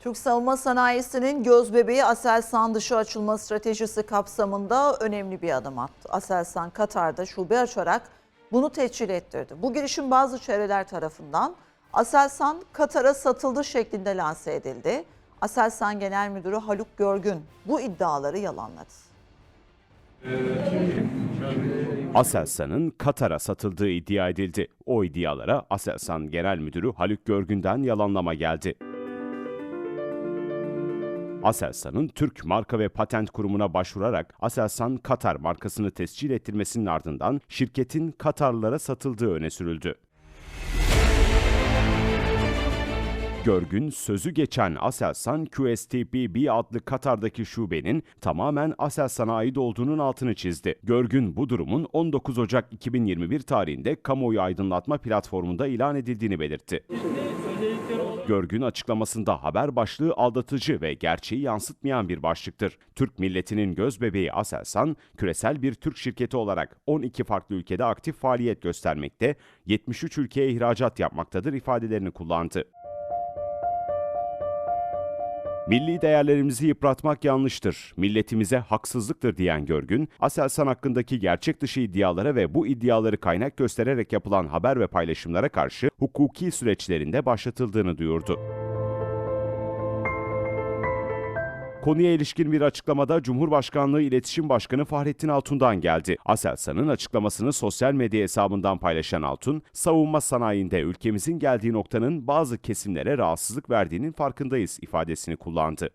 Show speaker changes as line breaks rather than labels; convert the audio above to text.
Türk savunma sanayisinin göz bebeği Aselsan dışı açılma stratejisi kapsamında önemli bir adım attı. Aselsan Katar'da şube açarak bunu tescil ettirdi. Bu girişim bazı çevreler tarafından Aselsan Katar'a satıldı şeklinde lanse edildi. Aselsan Genel Müdürü Haluk Görgün bu iddiaları yalanladı.
Aselsan'ın Katar'a satıldığı iddia edildi. O iddialara Aselsan Genel Müdürü Haluk Görgün'den yalanlama geldi. Aselsan'ın Türk Marka ve Patent Kurumu'na başvurarak Aselsan Katar markasını tescil ettirmesinin ardından şirketin Katarlılara satıldığı öne sürüldü. Görgün sözü geçen Aselsan QSTPB adlı Katar'daki şubenin tamamen Aselsan'a ait olduğunun altını çizdi. Görgün bu durumun 19 Ocak 2021 tarihinde kamuoyu aydınlatma platformunda ilan edildiğini belirtti. Görgün açıklamasında haber başlığı aldatıcı ve gerçeği yansıtmayan bir başlıktır. Türk milletinin göz bebeği Aselsan, küresel bir Türk şirketi olarak 12 farklı ülkede aktif faaliyet göstermekte, 73 ülkeye ihracat yapmaktadır ifadelerini kullandı. Milli değerlerimizi yıpratmak yanlıştır, milletimize haksızlıktır diyen Görgün, Aselsan hakkındaki gerçek dışı iddialara ve bu iddiaları kaynak göstererek yapılan haber ve paylaşımlara karşı hukuki süreçlerinde başlatıldığını duyurdu. Konuya ilişkin bir açıklamada Cumhurbaşkanlığı İletişim Başkanı Fahrettin Altun'dan geldi. Aselsan'ın açıklamasını sosyal medya hesabından paylaşan Altun, savunma sanayinde ülkemizin geldiği noktanın bazı kesimlere rahatsızlık verdiğinin farkındayız ifadesini kullandı.